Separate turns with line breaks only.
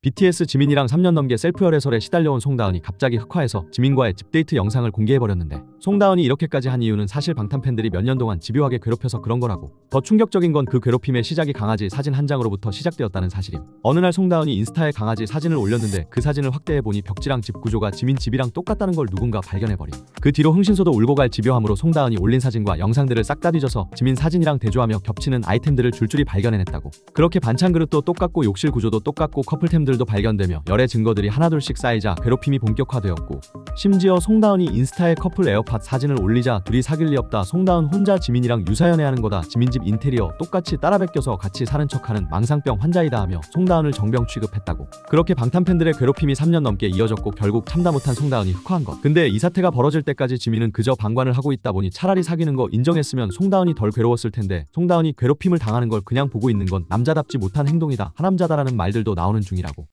BTS 지민이랑 3년 넘게 셀프 열애설에 시달려온 송다은이 갑자기 흑화해서 지민과의 집데이트 영상을 공개해버렸는데 송다은이 이렇게까지 한 이유는 사실 방탄 팬들이 몇 년 동안 집요하게 괴롭혀서 그런 거라고. 더 충격적인 건 그 괴롭힘의 시작이 강아지 사진 한 장으로부터 시작되었다는 사실임. 어느 날 송다은이 인스타에 강아지 사진을 올렸는데 그 사진을 확대해 보니 벽지랑 집 구조가 지민 집이랑 똑같다는 걸 누군가 발견해 버림. 그 뒤로 흥신소도 울고 갈 집요함으로 송다은이 올린 사진과 영상들을 싹 다 뒤져서 지민 사진이랑 대조하며 겹치는 아이템들을 줄줄이 발견해냈다고. 그렇게 반찬 그릇도 똑같고 욕실 구조도 똑같고 커플템들도 발견되며 열애 증거들이 하나둘씩 쌓이자 괴롭힘이 본격화되었고 심지어 송다은이 인스타에 커플 에어 팟 사진을 올리자 둘이 사귈 리 없다. 송다은 혼자 지민이랑 유사연애하는 거다. 지민집 인테리어 똑같이 따라 베껴서 같이 사는 척하는 망상병 환자이다 하며 송다은을 정병 취급했다고. 그렇게 방탄 팬들의 괴롭힘이 3년 넘게 이어졌고 결국 참다 못한 송다은이 흑화한 것. 근데 이 사태가 벌어질 때까지 지민은 그저 방관을 하고 있다 보니 차라리 사귀는 거 인정했으면 송다은이 덜 괴로웠을 텐데 송다은이 괴롭힘을 당하는 걸 그냥 보고 있는 건 남자답지 못한 행동이다. 하남자다라는 말들도 나오는 중이라고